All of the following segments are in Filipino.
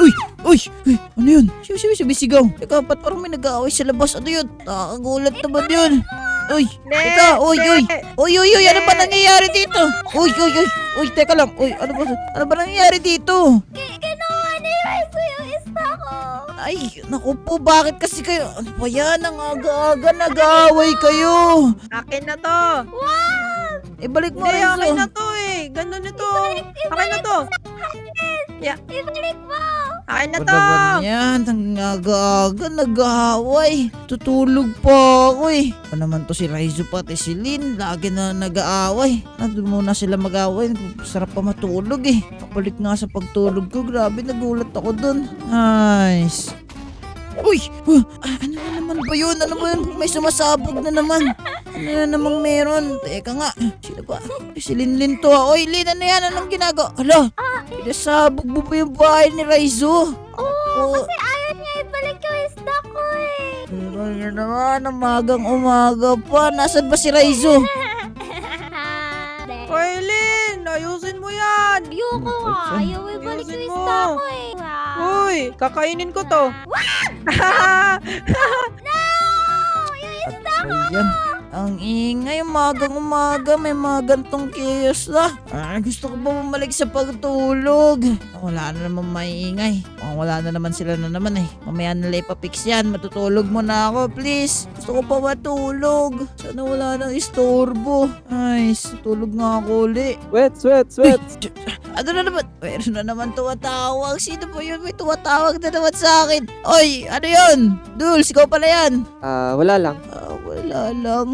Uy! Uy! Uy! Ano yun? Siya, siya, sumisigaw. Teka, ba't parang may nag-aaway sa labas? Ano yun? Nakakagulat naman yun. Uy! Teka, uy, uy! Uy, uy, uy! Ano ba nangyayari dito? Uy, uy, uy! Uy, teka lang. Uy, ano ba? Ano ba nangyayari dito? Kinuha ni Rice yung ista ko. Ay, naku po, bakit kasi kayo? Ano ba yan? Ang aga-aga nag-aaway kayo. Akin na to. Ibalik mo Hindi, rin akin na to eh. Ganun ito. Akin na to. Ibalik mo. Akin na Ano to. ba yan? Ang aga-aga nag-aaway. Tutulog pa ako eh. Pa naman to si Raizo pati si Lin. Lagi na nag-aaway. Nandun muna sila mag-aaway. Sarap pa matulog eh. Kapalik nga sa pagtulog ko. Grabe, nagulat ako dun. Nice. Uy! Uh, ah, ano na naman ba yun? Ano ba yun? May sumasabog na naman. Ano na namang meron? Teka nga. Sino ba? Eh, Si Linlin to. ah. Oy, Lin, ano yan? Anong ginagawa? Hala! Pinasabog mo pa yung bahay ni Raizo. Oo. Kasi ayaw niya ibalik yung ista ko eh. Yun naman, umagang umaga pa. Nasaan ba si Raizo? Hoy, Lin! Ayusin mo yan! Ayoko nga. Ayaw ibalik Ayusin yung mo. ista ko eh. Uy! Kakainin ko to. Ayan. Ang ingay, umagang umaga, may mga gantong chaos na. Ah, gusto ko ba bumalik sa pagtulog? Wala na naman maingay. Ah, wala na naman sila na naman eh. Mamaya nila ipapix yan. Matutulog mo na ako, please. Gusto ko pa matulog. Sana wala nang istorbo. Ay, tulog nga ako uli. Sweat, sweat, sweat. Ano na naman? Meron na naman tumatawag. Sino ba yun? May tumatawag na naman sa akin. Oy, ano yun? Dulce, ikaw pala yan. Ah, wala lang. Ah, wala lang.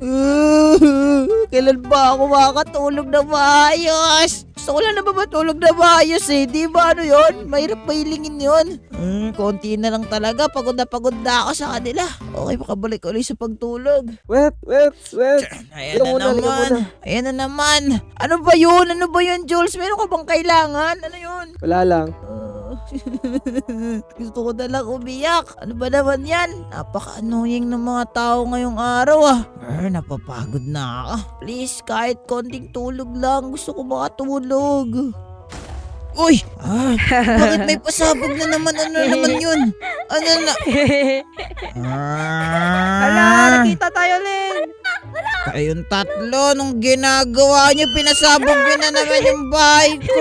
Kailan ba ako makakatulog na maayos? Gusto ko lang na ba matulog na maayos eh. Di ba ano yun? Mahirap mahilingin yun. Hmm, konti na lang talaga. Pagod na pagod na ako sa kanila. Okay, makabalik ulit sa pagtulog. Sweat, sweat, sweat. Ayan na naman. Ayan na naman. Ano ba yun? Ano ba yun, Jules? Meron ka bang kailangan? Ano yun? Wala lang. Gusto ko na lang umiyak. Ano ba naman yan? Napaka-annoying ng mga tao ngayong araw ah. Er, napapagod na ako. Please, kahit konting tulog lang. Gusto ko makatulog. Uy! Ah, bakit may pasabog na naman? Ano naman yun? Ano na? Hala, Ah, nakita tayo, Lin. kayong tatlo, nung ginagawa niyo, pinasabog niyo na naman yung bahay ko.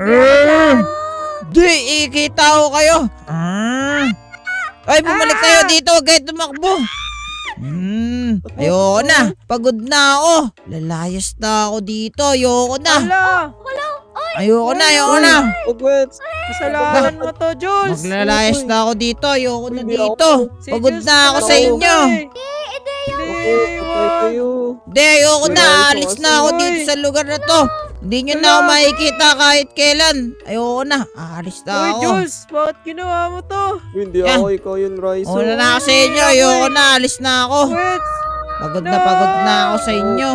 Ah, Di, ikita ko kayo. Ah. Ay, bumalik kayo dito, huwag kayo tumakbo. Hmm, ayoko na. Pagod na ako. Lalayas na ako dito. Ayoko na. Hala, Ayoko na, ayoko na. Oh, sweat. kasalanan mo to, Jules. Maglalayas na ako dito. Ayoko na dito. Pagod na ako sa inyo. eh. Hindi, ayoko na. Wala, Alis na ako dito sa lugar na to. Hindi nyo na ako makikita kahit kailan. Ayoko na. Aalis na Uy, ako. Jules, bakit ginawa mo to? Hindi Yan. ako, ikaw yun, Rice. Wala na ako sa inyo. Ayoko na. Alis na ako. Wait, Pagod na pagod na ako sa inyo.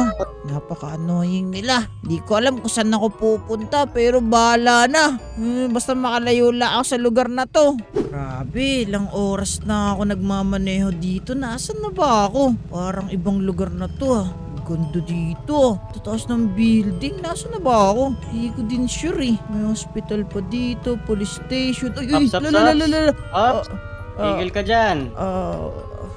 Napaka-annoying nila. Di ko alam kung saan ako pupunta pero bahala na. Hmm, basta makalayo lang ako sa lugar na to. Grabe, ilang oras na ako nagmamaneho dito. Nasaan na ba ako? Parang ibang lugar na to ah. Ganda dito. Tataas ng building. Nasaan na ba ako? Hindi ko din sure eh. May hospital pa dito, police station. Ay, ay, Ups, ups, la, la, la, la, la. Ops, Ah, tigil ka dyan. ah,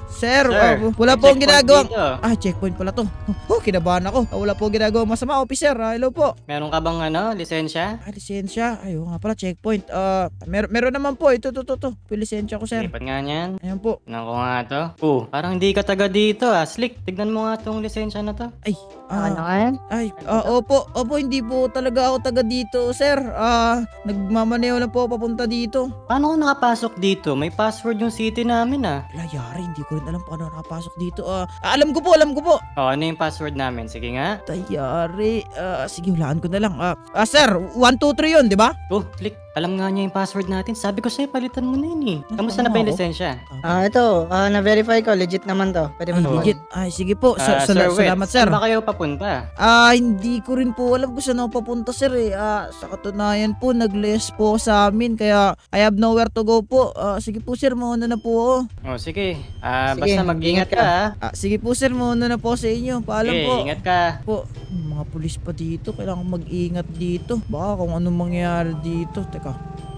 sir, Sir, ah, wala may po akong checkpoint ginagawang dito. Ah, checkpoint pala to. Oh, kinabahan ako. Ah, wala po ginagawa masama, officer. Ah, hello po. Meron ka bang ano, lisensya? Ah, lisensya. Ayun nga pala, checkpoint. Ah, mer meron naman po. Ito, to, to, to. Po, lisensya ko, sir. Lipat nga niyan. Ayan po. Tignan ko nga to. Oh, parang hindi ka taga dito ah. Slick, tignan mo nga tong lisensya na to. Ay, Ano ah, ka yan? ay, ah, opo, opo, hindi po talaga ako taga dito, sir. Ah, nagmamaneho lang po papunta dito. Paano ka nakapasok dito? May password yung city namin ah. Wala, yari, hindi ko rin alam paano nakapasok dito. Ah, ah, alam ko po, alam ko po. Oh, ano yung password namin? Sige nga. Tayari. Ah, sige, hulaan ko na lang. Ah, ah sir, 1, 2, 3 yun, di ba? Oh, Slick, Alam nga niya yung password natin. Sabi ko sa'yo, palitan mo na yun eh. Kamusta na Tama ba yung lisensya? Ah, ito, ah, na-verify ko, legit naman to. Pwede Ay, mo legit. Ay, sige po. Sa, Ah, Sir Wet, salamat, sir. saan ba kayo papunta? Ah, hindi ko rin po alam kung saan ako papunta, sir eh. Ah, sa katunayan po, nag-less po sa amin. Kaya, I have nowhere to go po. Ah, sige po, sir. Mauna na po ako. Oh, sige. Ah, Sige, basta mag-ingat ingat ka, ha? Ah, sige po, sir. Mauna na po sa inyo. Paalam Okay, po. ingat ka. po. Mga pulis pa dito. Kailangan mag-ingat dito. Baka kung anong mangyari dito. Teka.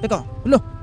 Teka. Hala.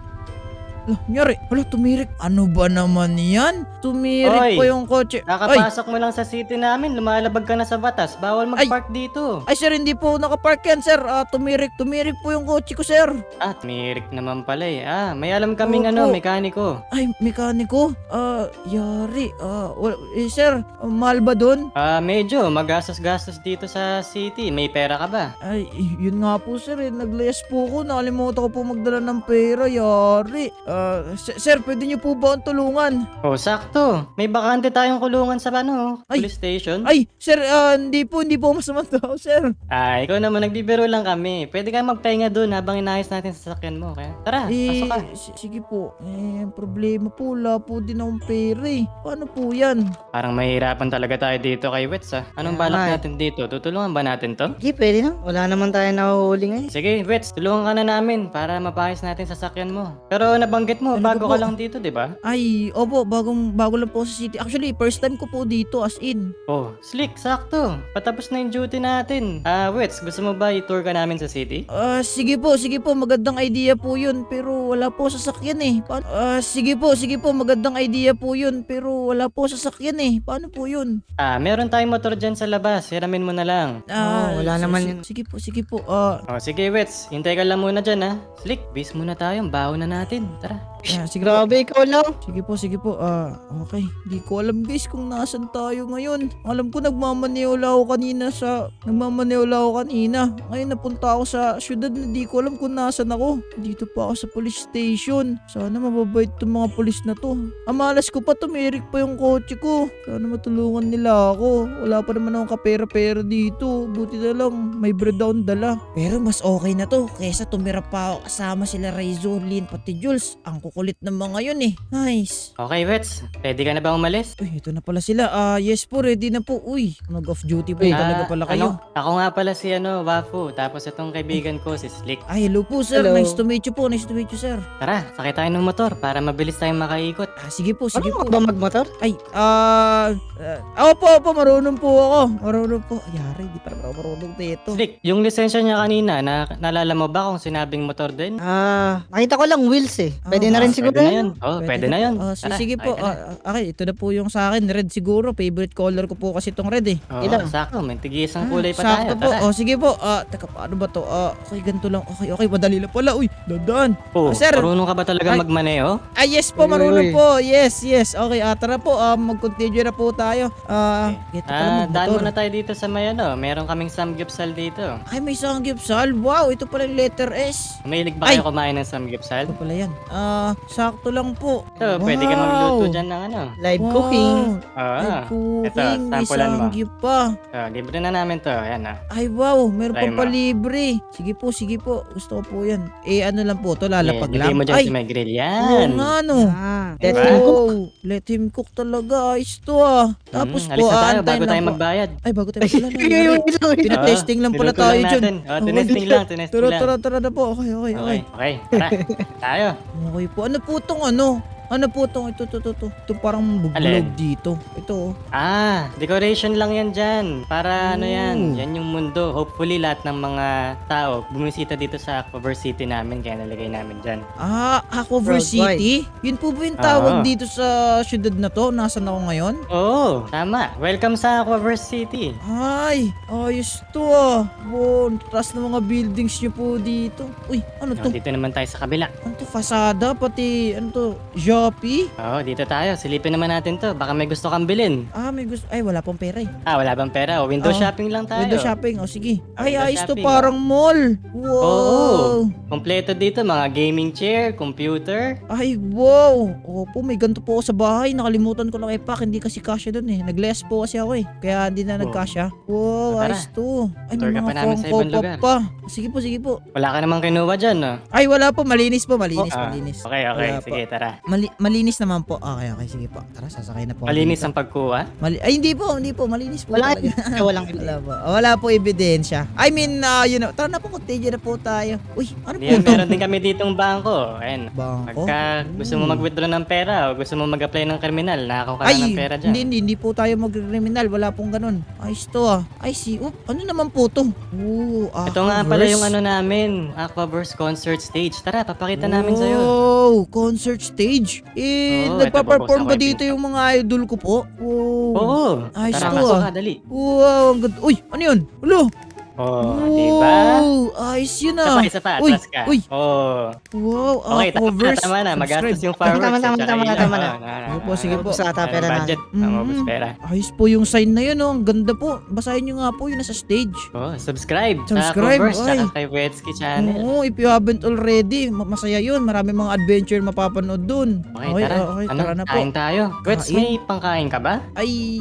Hala, nangyari. Hala, tumirik. Ano ba naman yan? Tumirik Oy, po yung kotse. Ay, mo lang sa city namin, lumalabag ka na sa batas. Bawal mag-park dito. ay, sir, hindi po nakapark yan, sir. Ah, tumirik. Tumirik po yung kotse ko, sir. Ah, mirik naman pala eh. Ah, may alam kaming Opo. ano, mekaniko. Ay, mekaniko. Ah, yari. Ah, wala. Eh, sir, ah, mahal ba dun? Ah, medyo magastos-gastos dito sa city. May pera ka ba? Ay, yun nga po sir eh. Naglayas po ko. Nakalimutan ko po magdala ng pera. Yari. Ah, s- sir, pwede niyo po ba akong tulungan? Oh, sakto. May bakante tayong kulungan sa ano, Ay. police station. Ay, sir, ah, hindi po, hindi po masamang tao, sir. Ah, ikaw naman, nagbibiro lang kami. Pwede ka magpahinga doon habang inayos natin sa sasakyan mo. Kaya, tara, eh, pasok ka. s- sige po. Eh, ang problema po, wala po din akong pera eh. Paano po yan? Parang mahihirapan talaga tayo dito kay Wets ah. Anong balak eh. natin dito? Tutulungan ba natin to? Sige, pwede na. Wala naman tayo nahuhuli ngayon. Sige, Wets, tulungan ka na namin para mapayos natin sa sasakyan mo. Pero nabanggit mo, Ano bago po? ka lang dito, di ba? Ay, opo, bagong, bago lang po sa city. Actually, first time ko po dito as in. Oh, slick, sakto. Patapos na yung duty natin. Ah, Wets, gusto mo ba i-tour ka namin sa city? Ah, sige po, sige po, magandang idea po yun, pero wala po sasakyan eh. Paano? Ah, sige po, sige po, magandang idea po yun, pero wala po sasakyan eh. Paano po yun? Ah, meron tayong motor dyan sa labas. Hiramin mo na lang. Ah, Oo, wala si- naman yun. Sige po, sige po. Ah, Oh, sige, Wets. Hintay ka lang muna dyan, ha? Slick, bis muna tayo. Baho na natin. Tara. Ah, sige po. Grabe, ikaw lang. Sige po, sige po. Ah, okay. Di ko alam guys kung nasan tayo ngayon. Alam ko nagmamaneola ako kanina sa... Nagmamaneola ako kanina. Ngayon napunta ako sa syudad na di ko alam kung nasan ako. Dito pa ako sa police station. Sana mababait tong mga police na to. Amalas ko pa tumirik pa yung kotse ko. Sana matulungan nila ako. Wala pa naman akong kapera-pera dito. Buti na lang may bread dala. Pero mas okay na to kaysa tumira pa ako kasama sila Raizo, Lin, pati Jules. Ang kukulit ng mga yun eh. Nice. Okay, Wets. Ready ka na ba umalis? Uy, ito na pala sila. Ah, yes po, ready na po. Uy, nag-off duty po Uy, talaga Ah, pala kayo. Ano? Ako nga pala si ano, Wafu. Tapos itong kaibigan ko, si Slick. Ay, hello po sir. Hello. Nice to meet you po. Nice to meet you sir. Tara, sakay tayo ng motor para mabilis tayong makaikot. Ah, sige po, sige Ano po. ba magmotor? Ay, ah, uh, opo, opo, marunong po ako. Marunong po. Ayari, di pa naman ako marunong dito. Slick, yung lisensya niya kanina, na, naalala mo ba kung sinabing motor din? Ah, nakita ko lang wheels eh. Pwede na Ah, rin siguro Pwede na yun. Oh, pwede, na yun. Ah, si- Tara, sige po. ka na. Ah, okay, ito na po yung sa akin. Red siguro. Favorite color ko po kasi itong red eh. Oo, ilan? sakto. May tigisang Ah, kulay pa sakto tayo. po. Tara. Oh, sige po. Ah, teka, paano ba to? Ah, okay, ganito lang. Okay, okay, madali lang pala. Uy, dadan. Oh, Ah, sir. marunong ka ba talaga Ay. magmaneho? Ah, yes po, Uy, marunong uy. po. Yes, yes. Okay, ah, tara po. Ah, mag-continue na po tayo. Ah, ito pala Ah, daan magmotor. muna tayo dito sa may ano. Meron kaming samgyupsal dito. Ay, may sanggipsal. Wow, ito pala yung letter S. Mahilig ba Ay. kayo kumain ng samgyupsal? Ito pala yan. Ah, sakto lang po. Ito, pwede ka magluto dyan ng ano. Live Wow. cooking. Oo. Ay, cooking. May sampulan mo. pa. So, libre na namin to. Ayan ah. Ay, wow. Meron Try pang mo. palibre. Sige po, sige po. Gusto ko po yan. Eh, ano lang po to Lalapag Eh, lang. lagay mo dyan Ay, sa may grill. oo Yan. nga, no. Ah, Diba? let him cook. Wow, let him cook talaga. Ayos to ah. Tapos Mm, po, alis na tayo aantayin bago lang tayo po. magbayad. Ay, bago tayo pala. Ayun, nangyari. Tinatesting lang pala tayo lang dyan. natin. Oh, tinesting lang, tinesting Tara, lang. tara, tara na po. Okay, okay, okay. Okay, okay. Tara, tayo. Okay po. Ano po tong ano? Ano po tong ito, ito, ito, ito. Ito parang buglog Alin? dito. Ito. oh. Ah, decoration lang yan dyan. Para ano yan, Ooh. yan yung mundo. Hopefully lahat ng mga tao bumisita dito sa Aquaver City namin kaya nalagay namin dyan. Ah, Aquaver Worldwide. City? Yun po ba yung tawag Ah. dito sa syudad na to? Nasaan ako ngayon? Oo, tama. Welcome sa Aquaver City. Ay, ayos to ah. Bon, taas ng mga buildings nyo po dito. Uy, ano Oh, to? dito naman tayo sa kabila. Ano to? Fasada, pati, ano to? Shopee? Oo, dito tayo. Silipin naman natin to. Baka may gusto kang bilhin. Ah, may gusto. Ay, wala pong pera eh. Ah, wala bang pera? O, window Oo. shopping lang tayo. Window shopping. O, sige. Ay, Window ayos to. shopping, Parang mall. Wow. Oo. Kompleto dito, mga gaming chair, computer. Ay, wow. Opo, may ganito po ako sa bahay. Nakalimutan ko lang ipak. Hindi kasi kasya dun eh. Nag-less po kasi ako eh. Kaya hindi na Oh. nagkasya. Wow, Tara. ayos to. Ay, Tour may ka mga pa namin sa Funko ibang Pop lugar. pa. Sige po, sige po. Wala ka namang kinuha dyan, no? Ay, wala po. Malinis po. Malinis, Ah, malinis. Okay, okay. Wala po. Sige, tara. Mali- malinis naman po. Okay, okay. Sige po. Tara, sasakay na po. Malinis ang pagkuha. Mali- Ay, hindi po. Hindi po. Malinis po Wala talaga. walang Wala po. Wala po ebidensya. I mean, uh, you know, tara na po, continue na po tayo. Uy, ano po Yan, to? meron din kami ditong bangko. Ayan. Bangko? Pagka gusto mo mag-withdraw ng pera o gusto mo mag-apply ng kriminal, nakakaw ka na Ay, ng pera dyan. hindi, hindi, hindi po tayo mag-criminal. Wala pong ganun. Ayos to ah. Ay, si, oop, ano naman po to? Ooh, Ito nga pala yung ano namin, Aquaverse concert stage. Tara, papakita namin sa'yo. Wow, concert stage. Eh, Oo, nagpa-perform ba dito yung mga idol ko po? Wow. Oo. Ayos Tara, to, pasok ah. ka, dali. Wow, ang ganda. Uy, ano yun? Ulo. Oh, diba? Wow, ayos yun Isa ah. pa, isa pa, Uy, atras ka. uy. Oh. Wow, Okay, tama, Aquaverse. tama na. Magastos yung fireworks. Tama, tama, tama, tama na. Oo, na, na, Sige po, na. sige po. Ubus ata pera budget. natin. Ang ubus Mm. pera. Ayos po yung sign na yun, oh. Ang ganda po. Basahin nyo nga po yun nasa stage. Oh, subscribe. Subscribe, Sa Aquaverse, ay. tsaka kay Wetsky channel. Oo, if you haven't already, ma- masaya yun. Marami mga adventure mapapanood dun. Okay, tara. okay, ano, tara na po. kain tayo. Wets, Kain. may pangkain ka ba? Ay,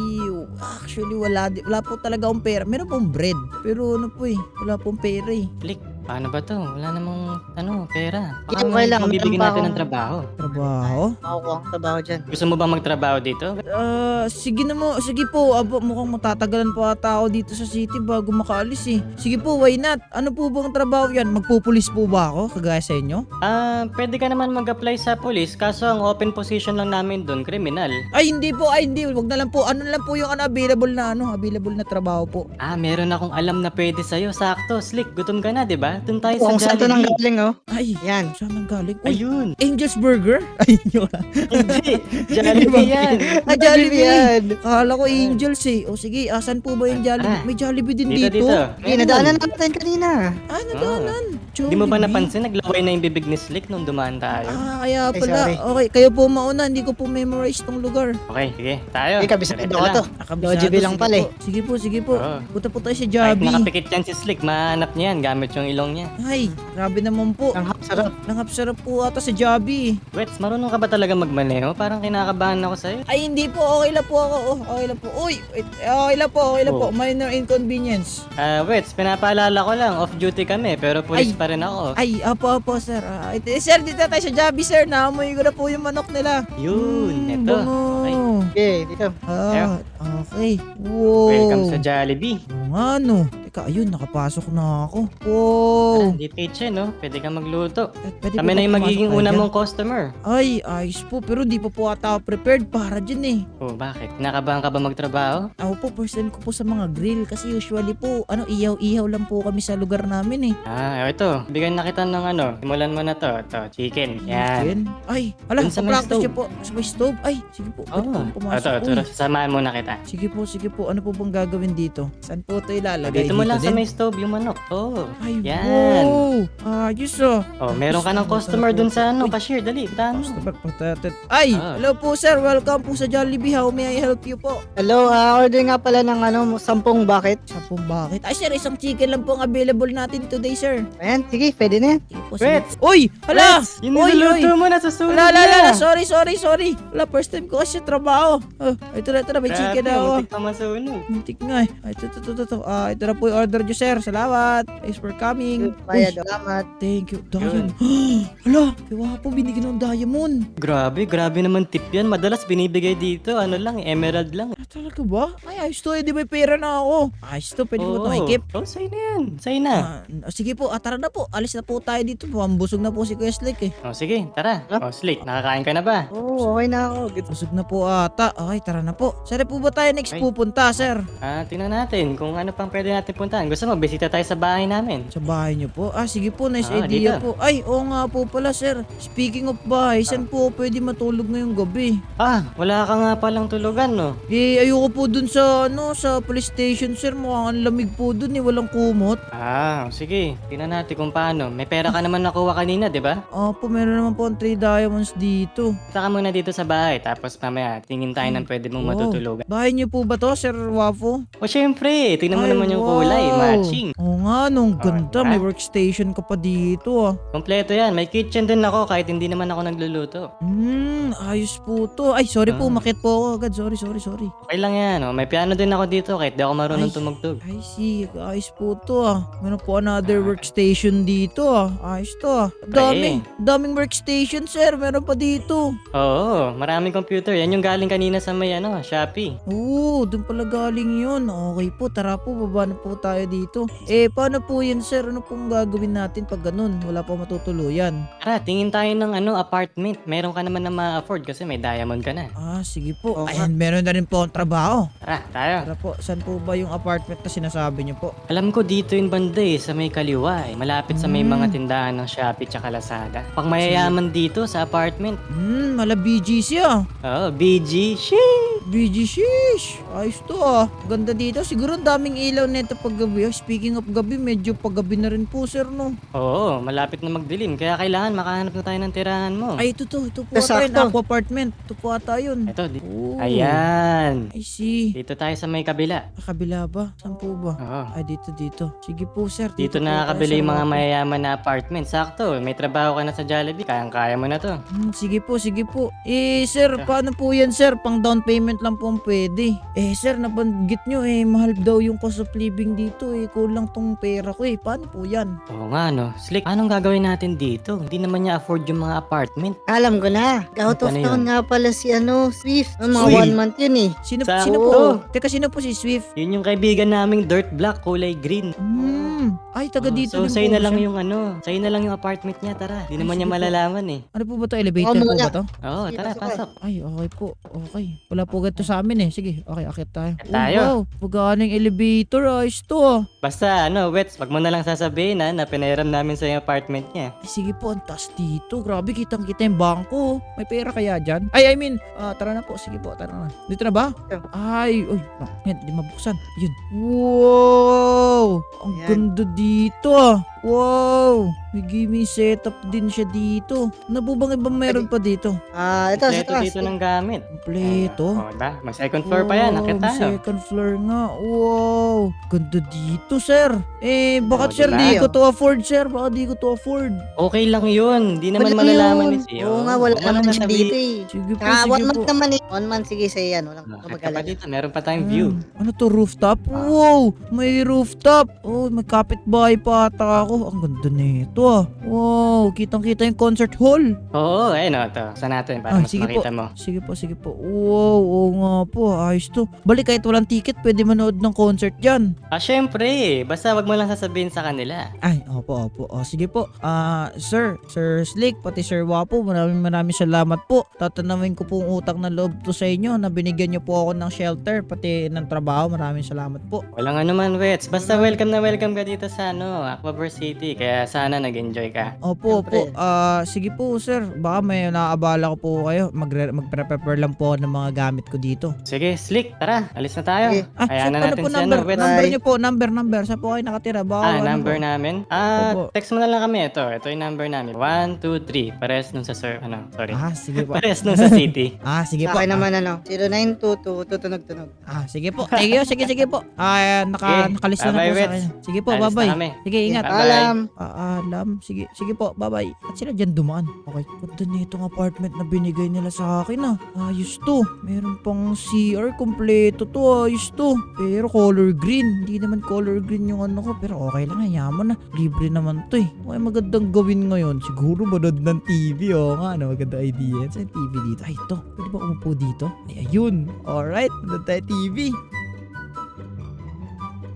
actually wala, di- wala po talaga akong pera. Meron pong bread. Pero ano po eh, wala pong pera eh. Click. Paano ba to? Wala namang, ano, pera. Hindi, Baka okay lang. mabibigyan Meron pa natin ng akong- trabaho. Trabaho? Makukuha ang trabaho dyan. Gusto mo bang magtrabaho dito? Ah, sige na mo, sige po. Abo, mukhang matatagalan pa ata ako dito sa city bago makaalis eh. Sige po, why not? Ano po bang trabaho yan? Magpupulis po ba ako? Kagaya sa inyo? Ah, pwede ka naman mag-apply sa police kaso ang open position lang namin doon, criminal. Ay, hindi po. Ay, hindi. Wag na lang po. Ano lang po yung ano, available na ano, available na trabaho po. Ah, meron akong alam na pwede sa'yo. Sakto, Slick. Gutom ka na, di ba? Doon tayo Kung sa saan to nang Jollibee. galing, oh. Ay, Yan. saan nang galing? Uy, Ayun. Angel's Burger? Ay, yun. Hindi. Jollibee yan. Ah, Jollibee. yan. Akala ko Angels eh. O sige, asan po ba yung Jollibee? Ah. May Jollibee din Dito, dito. dito. Okay, nadaanan natin kanina. Ah, nadaanan. Di mo ba Jollibee. napansin? Naglaway na yung bibig ni Slick nung dumaan tayo. Ah, kaya Ay, pala. sorry. Okay, kayo po mauna. Hindi ko po memorize tong lugar. Okay, sige. Tayo. Okay, kabisado Diretso ko lang. to. Jollibee lang sige pala po. Sige po, sige po. Oo. Punta po tayo sa Kahit Jollibee. nakapikit yan si Slick, mahanap niya yan gamit yung ilong niya. Ay, grabe naman po. Ang sarap. Langap sarap po ata sa Jollibee. Wets, marunong ka ba talaga magmaneho? Parang kinakabahan ako sa'yo. Ay, hindi po. Okay lang po ako. Oh, okay lang po. Uy, wait, okay lang po. Okay lang po. Oh. Minor inconvenience. Ah, Wets, pinapaalala ko lang, off-duty kami, pero police Ay. pa rin ako. Ay, apo, apo, sir. Ah, ito, eh, sir, dito tayo sa Jollibee, sir. Naamoy ko na po yung manok nila. Yun, Mm, eto. bango. Ay. Okay, dito. Ah, okay. Wow. Welcome sa Jollibee. Oo nga, no. Teka, ayun, nakapasok na ako. Wow. Oh. Dito kitchen, no? Pwede ka magluto. Eh, Pwede Kami po na ba yung pumasok magiging tayo una dyan? mong customer. Ay, ayos po. Pero di pa po ata ako prepared para dyan eh. Oh, bakit? Kinakabahan ka ba magtrabaho? Ako po, first time ko po sa mga grill. Kasi usually po, ano, ihaw-ihaw lang po kami sa lugar namin eh. Ah, ito. Bigyan na kita ng ano. Simulan mo na to. Ito, chicken. Yan. Chicken? Ay, ala, Dun sa may practice stove. niyo po. Sa may stove? Ay, sige po. Oh, Pwede po pumasok. ito, ito. Uy, Sasamahan muna kita. Sige po, sige po. Ano po bang gagawin dito? Saan po ito ilalagay? Dito mo lang sa din? may stove yung manok. Oh. Ay, Yan. wow. Ayos ah. Oh, meron ka ng customer dun sa ano, cashier. Dali, puntahan mo. Customer protected. Ay, Ah. hello po sir. Welcome po sa Jollibee. How may I help you po? Hello, ah, order nga pala ng ano, sampung bucket. Sa po bakit? Ay sir, isang chicken lang po ang available natin today sir. Ayan, sige, pwede na yan. Sige po, sige Wait. po. Uy! Hala! Wets, Yung Uy, niluluto mo na susunod Wala, wala, wala, na. Sorry, sorry, sorry. Wala, first time ko kasi sa trabaho. Oh, ito na, ito na. May chicken na ako. Muntik pa masunog. Muntik nga eh. Ay, ito, ito, ito, ito. Ah, ito na po yung order nyo, sir. Salamat. Thanks for coming. Bayad, Uy, salamat. thank you. Diamond. Hala, kaya po binigyan ng diamond. Grabe, grabe naman tip yan. Madalas binibigay dito, ano lang, emerald lang. Ah, talaga ba? Ay, ayos to. Eh, di may pera na ako. Ayos to. Pwede ko ito ikip. Oh, sa'yo na yan. Sa'yo na. Ah, sige po, ah, tara na po. Alis na po tayo dito. Pambusog na po si Kuya Slick eh. Oh, sige, tara. Oh, Slick, nakakain ka na ba? Oo, okay na ako. Good. Busog na po ata. Okay, tara na po. Saan po ba tayo next Ay. pupunta, sir? Ah, tingnan natin kung ano pang pwede natin puntahan. Gusto mo, bisita tayo sa bahay namin. Sa bahay niyo po? Ah, sige po. Nice Ah, idea dito. po. Ay, oo nga po pala sir. Speaking of bahay, saan po pwede matulog ngayong gabi? Ah, wala ka nga palang tulugan, no? Eh, ayoko po dun sa, ano, sa police station sir. Mukhang ang lamig po dun eh, walang kumot. Ah, sige. Tingnan natin kung paano. May pera ka naman nakuha kanina, di ba? Opo, meron naman po ang 3 diamonds dito. Punta ka muna dito sa bahay, tapos mamaya tingin tayo ng pwede mong matutulugan. Bahay niyo po ba to, Sir Wafo? O syempre, tingnan mo Ay, naman yung wow. kulay, matching. Oo nga, nung Ah, ganda. diba? May workstation ka pa dito ah. Kompleto yan. May kitchen din ako kahit hindi naman ako nagluluto. Hmm, ayos po to. Ay, sorry po, Ah. makit po ako agad. Sorry, sorry, sorry. Okay lang yan. Oh. May piano din ako dito kahit di ako marunong Ay. tumugtog. I see, ayos po to ah. Meron po another workstation dito ah. Ayos to ah. Dami, daming workstation sir. Meron pa dito. Oo, maraming computer. Yan yung galing kanina sa may ano, Shopee. Oo, dun pala galing yun. Okay po, tara po, baba na po tayo dito. Eh, paano po yan sir? Ano pong gagawin natin pag ganun? Wala po matutuluyan. Tara, tingin tayo ng ano, apartment. Meron ka naman na ma-afford kasi may diamond ka na. Ah, sige po. Oo nga. Ayan, meron na rin po ang trabaho. Tara, tayo. Tara po, saan po ba yung apartment na sinasabi niyo po? Alam ko dito yung banda eh, sa may kaliwa eh. Malapit sa may Hmm. mga tindahan ng Shopee tsaka Lazada. Pang mayayaman dito sa apartment. Hmm, mala BGC ah. Oo, BG. Shee! BG shish. Ayos to ah. Ganda dito. Siguro ang daming ilaw nito pag gabi. ah. Speaking of gabi, medyo paggabi na rin po sir no. Oo, malapit na magdilim. Kaya kailangan makahanap na tayo ng tirahan mo. Ay, ito to. Ito po ata yun. Aqua apartment. Ito po ata yun. Ito, di- Oh, Ayan. I see. Dito tayo sa may kabila. Ah, Kabila ba? Saan po ba? Oo. Ay, dito, dito. Sige po sir. Dito po tayo nakakabili yung mga mayayaman na apartment. Sakto, may trabaho ka na sa Jollibee. Kayang-kaya mo na to. Hmm, sige po, sige po. Eh, sir, paano po yan, sir? Pang down payment lang po ang pwede. Eh, sir, nabanggit nyo, eh, mahal daw yung cost of living dito, eh. Kulang tong pera ko, eh. Paano po yan? Oo nga no. Slick, anong gagawin natin dito? Hindi naman niya afford yung mga apartment. Alam ko na. Out of Ano yun? town nga pala si ano, Swift. Ang mga Swift? one month yun eh. Sino, Sa- sino po? Oo. Teka, sino po si Swift? Yun yung kaibigan naming dirt black, kulay green. Hmm. Ay, taga Oh, dito so, din sa'yo na lang siya. yung ano, sa'yo na lang yung apartment niya, tara. Hindi naman niya sige po. malalaman eh. Ano po ba to? Elevator Oo, po muna. ba to? Oo, Sige, tara, pasok pasok. Ay, okay po. Okay. Wala po ganito sa amin, eh. Sige, okay, akit tayo. Akit tayo. Oh, wow. Pagkaan yung elevator, ayos to, ah. Basta ano, Wets, wag mo na lang sasabihin ha, na pinairam namin sa yung apartment niya. Ay, sige po, ang taas dito. Grabe, kitang-kita yung bangko. May pera kaya dyan? Ay, I mean, ah, tara na po. Sige po, tara na. Dito na ba? Ito. Ay, uy. Bakit? Di mabuksan. Yun. Wow! Ang Ayan. ganda dito ah. Wow! May gaming setup din siya dito. Ano po bang ibang meron pa dito? Ah, ito sa Kompleto taas. dito ng gamit. Kompleto. Oh, diba? May second floor pa yan, akit Wow, tayo. Second floor nga. Wow! Ganda dito, sir. Eh, bakit Oh, sir diba? di ko to afford, sir? Baka di ko to afford. Okay lang yun, di naman Wala malalaman ni Sio. Oo nga, wala naman siya dito eh. Sige po, Saka sige one po. month naman eh. One month, sige sa yan. Walang Ah, walang Akit ka pa mag-alala. dito, meron pa tayong view. Hmm, Ano to, rooftop? Wow! May rooftop! Oh, may kapitbahay pa ata ako. Ang ganda nito ah. Wow! Kitang-kita yung concert hall. Oo, ayun o, to. Sa natin, para Ah, mas sige makita mo. Sige po, sige po. Wow, oo nga po. Ayos to. Balik kahit walang ticket, pwede manood ng concert dyan. Ah, syempre, basta wag mo lang sasabihin sa kanila. Ay, opo, opo. O, sige po. Ah, sir, Sir Slick, pati Sir Wapo, maraming maraming salamat po. Tatanawin ko po ang utang na loob to sa inyo na binigyan niyo po ako ng shelter, pati ng trabaho. Maraming salamat po. Walang ano man, Wets. Basta welcome na welcome ka dito sa ano, Aquaverse City. Kaya sana nag-enjoy ka. Opo, Siyempre. opo. Ah, sige po, sir. Baka may naaabala ko po kayo. Magre- magpre-prepare lang po ako ng mga gamit ko dito. Sige, Slick, tara. Alis na tayo. Sige. Ah, Kaya sir, na ano natin po si number? ano, Wets. number niyo po, number, number. Saan po kayo nakatira? Baka Ah, ano number po? namin? Ah, Opo. text mo na lang kami. Ito, ito yung number namin. 1, 2, 3. Pares nung sa sir, ano, sorry. Ah, sige po. Pares nung sa city. Ah, sige Sa po. akin naman ano, 0922, tutunog-tunog. Ah, sige po. Sige, sige, sige po. Ah, naka, Sige. nakalista na Bye-bye, po sa Wets. kanya. Sige po, Alis na bye-bye. kami. Sige, ingat. Bye-bye. Alam. Paalam. Sige, sige po, bye-bye. At sila dyan dumaan. Okay. Ganda nitong apartment na binigay nila sa akin ah. Ayos to. Meron pang CR kompleto to. Ayos to. Pero color green. Hindi naman color green yung ano ko. Pero okay lang. Yaman na. Libre naman to eh. Okay, magandang gawin ngayon. Siguro manood ng TV. Oh, nga, ano, maganda idea. Saan TV dito? Ay, ito. Pwede ba umupo dito? Ay, ayun. Alright. Manood tayo TV.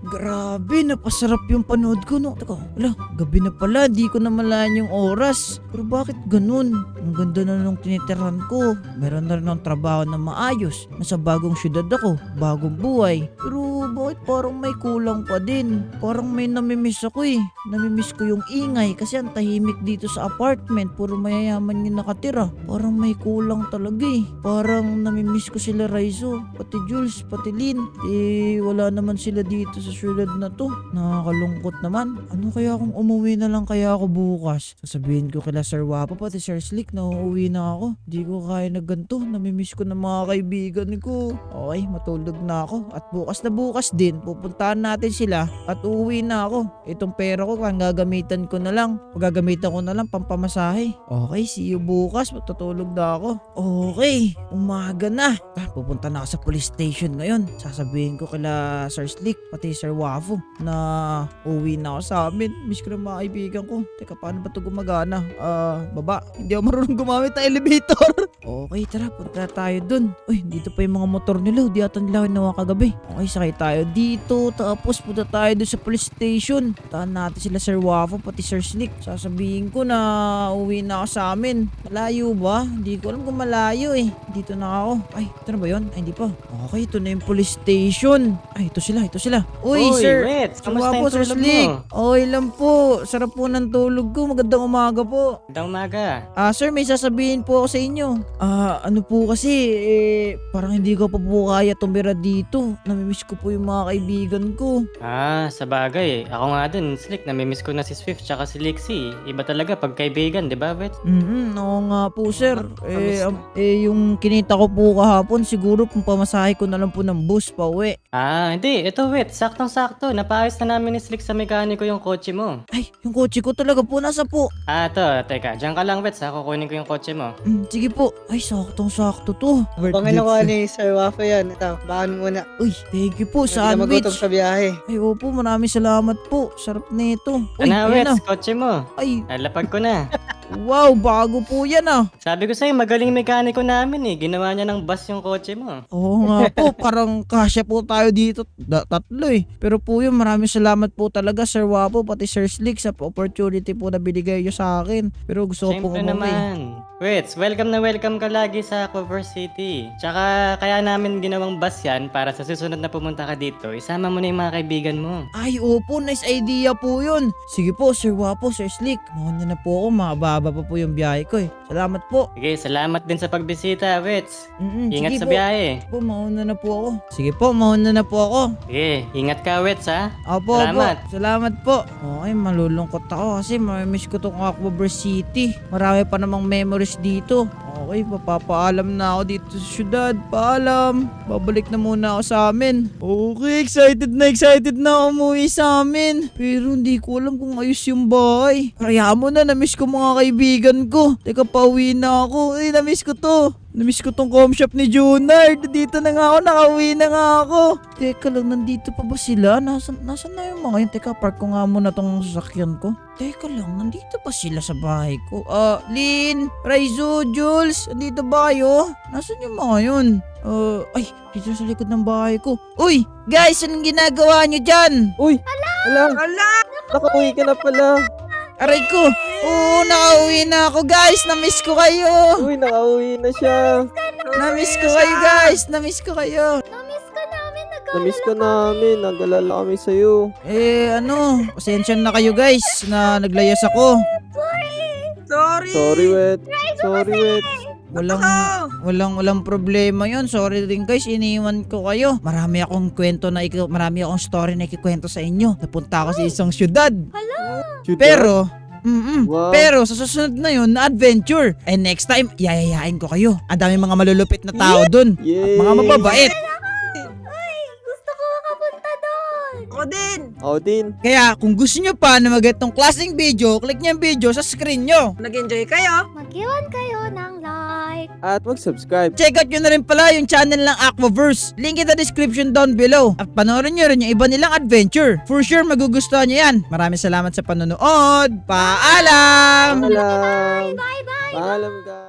Grabe, napasarap yung panood ko, no? Teka, wala, gabi na pala, di ko na malayan yung oras. Pero bakit ganun? Ang ganda na nung tinitiran ko. Meron na rin ng trabaho na maayos. Nasa bagong syudad ako, bagong buhay. Pero bakit parang may kulang pa din? Parang may namimiss ako eh. Namimiss ko yung ingay kasi ang tahimik dito sa apartment. Puro mayayaman yung nakatira. Parang may kulang talaga eh. Parang namimiss ko sila Raizo, pati Jules, pati Lynn. Eh, wala naman sila dito sa syudad na to. Nakakalungkot naman. Ano kaya kung umuwi na lang kaya ako bukas? Sasabihin ko kila Sir Wapo pati Sir Slick na uuwi na ako. Di ko kaya na ganito. Namimiss ko ng mga kaibigan ko. Okay, matulog na ako. At bukas na bukas din, pupuntahan natin sila at uuwi na ako. Itong pera ko, kung gagamitan ko na lang. Gagamitan ko na lang pampamasahe. Okay, see you bukas. Matutulog na ako. Okay, umaga na. Ah, pupunta na ako sa police station ngayon. Sasabihin ko kila Sir Slick, pati Sir Wafo, na uwi na ako sa amin. Miss ko na mga kaibigan ko. Teka, paano ba ito gumagana? Ah, baba. Hindi ako marunong gumamit ng elevator. okay, tara, punta tayo dun. Uy, dito pa yung mga motor nila. Di ata nila kinuha kagabi. Okay, sakay tayo dito. Tapos punta tayo dun sa police station. Tahan natin sila Sir Wafo, pati Sir Slick. Sasabihin ko na uwi na ako sa amin. Malayo ba? Hindi ko alam kung malayo eh. Dito na ako. Ay, ito na ba yun? Ay, hindi pa. Okay, ito na yung police station. Ay, ito sila, ito sila. Uy, Sir. Wets, Sir kamusta Wapo, yung Sir tulog Slick. mo? Okay lang po. Sarap po ng tulog ko. Magandang umaga po. Magandang umaga. Ah, sir, may sasabihin po ako sa inyo. Ah, ano po kasi, eh, parang hindi ko pa po kaya tumira dito. Namimiss ko po yung mga kaibigan ko. Ah, sa bagay. Ako nga din, Slick, namimiss ko na si Swift tsaka si Lixie. Iba talaga pag kaibigan, di ba, Wets? Mm oo nga po, sir. Eh, um, eh, yung kinita ko po kahapon, siguro pamasahe ko na lang po ng bus pa uwi. Ah, hindi. Ito, Wets. Saktong-sakto. Napaayos na namin ni Slick sa mekaniko yung kotse mo. Ay, yung kotse ko talaga po, nasa po. Ah, to. Teka, dyan ka lang, Wets. Ha? Kukunin ko yung kotse mo. Mm, sige po. Ay, saktong-sakto to. Panginoon ko ni Sir Waffle yan. Ito, bakan muna. Uy, thank you po, Hindi na magutom sandwich. sa biyahe. Ay, opo, maraming salamat po. Sarap nito. Uy, Ano, ayun na. Wets? Kotse mo. Ay, Nalapag ko na. wow, bago po yan ah. Sabi ko sa'yo, magaling mekaniko namin eh. Ginawa niya ng bus yung kotse mo. Oo nga po, parang kasya po tayo dito, da- tatlo eh. Pero po yun, maraming salamat po talaga Sir Wapo, pati Sir Slick sa opportunity po na binigay nyo sa akin. Pero gusto ko po Siyempre naman. Wets, welcome na welcome ka lagi sa Cover City. Tsaka kaya namin ginawang bus yan para sa susunod na pumunta ka dito, isama mo na yung mga kaibigan mo. Ay, opo, nice idea po yun. Sige po, Sir Wapo, Sir Slick. Mauna na po ako, mababa pa po yung biyahe ko eh. Salamat po. Sige, salamat din sa pagbisita, Wets. Mm-mm, Ingat sige sa po. biyahe. Po, mauna na po ako. Sige po, mauna na po ako. Sige, ingat ka, Wets ha. Opo, Salamat. opo. Salamat po. Okay, malulungkot ako kasi mamimiss ko tong Aquabar City. Marami pa namang memories dito. Okay, papapaalam na ako dito sa syudad. Paalam. Babalik na muna ako sa amin. Okay, excited na excited na umuwi sa amin. Pero hindi ko alam kung ayos yung bahay. Kaya mo na, namiss ko mga kaibigan ko. Teka, pauwi na ako. Ay, namiss ko to. Namiss ko tong com shop ni Junard. Dito na nga ako, nakauwi na nga ako. Teka lang, nandito pa ba sila? Nasaan, nasaan na yung mga yun? Teka, park ko nga muna tong sasakyan ko. Teka lang, nandito pa sila sa bahay ko? Ah, Lynn, Raizo, Jules, nandito ba kayo? Nasaan yung mga yun? Uh, ay, dito sa likod ng bahay ko. Uy, guys, anong ginagawa nyo dyan? Uy! Ala! Ala! Nakauwi ka na pala! Aray ko, oo, nakauwi na ako guys. Namiss ko kayo. Uy, nakauwi na siya! Namiss ko kayo guys. Namiss ko kayo. Namiss ka namin. Nag Namiss ka namin, nag-alala kami sa'yo. Eh, ano, pasensya na kayo guys na naglayas ako. Sorry! Sorry, Wet. Sorry, Wet. Walang, walang, walang problema yon Sorry din guys, iniwan ko kayo. Marami akong kwento na, ik- marami akong story na ikikwento sa inyo. Napunta ako sa isang syudad. Pero, mm Wow. pero sa susunod na yun, na adventure. And next time, yayayain ko kayo. Ang dami mga malulupit na tao dun. At Yay! mga mababait. Ako din! Ako din. Kaya kung gusto nyo pa na mag-itong klaseng video, click nyo yung video sa screen nyo. Nag-enjoy kayo? Mag-iwan kayo ng like. At mag-subscribe. Check out nyo na rin pala yung channel ng Aquaverse. Link in the description down below. At panoorin nyo rin yung iba nilang adventure. For sure magugustuhan nyo yan. Maraming salamat sa panonood. Paalam! Paalam! Bye-bye. Paalam, guys.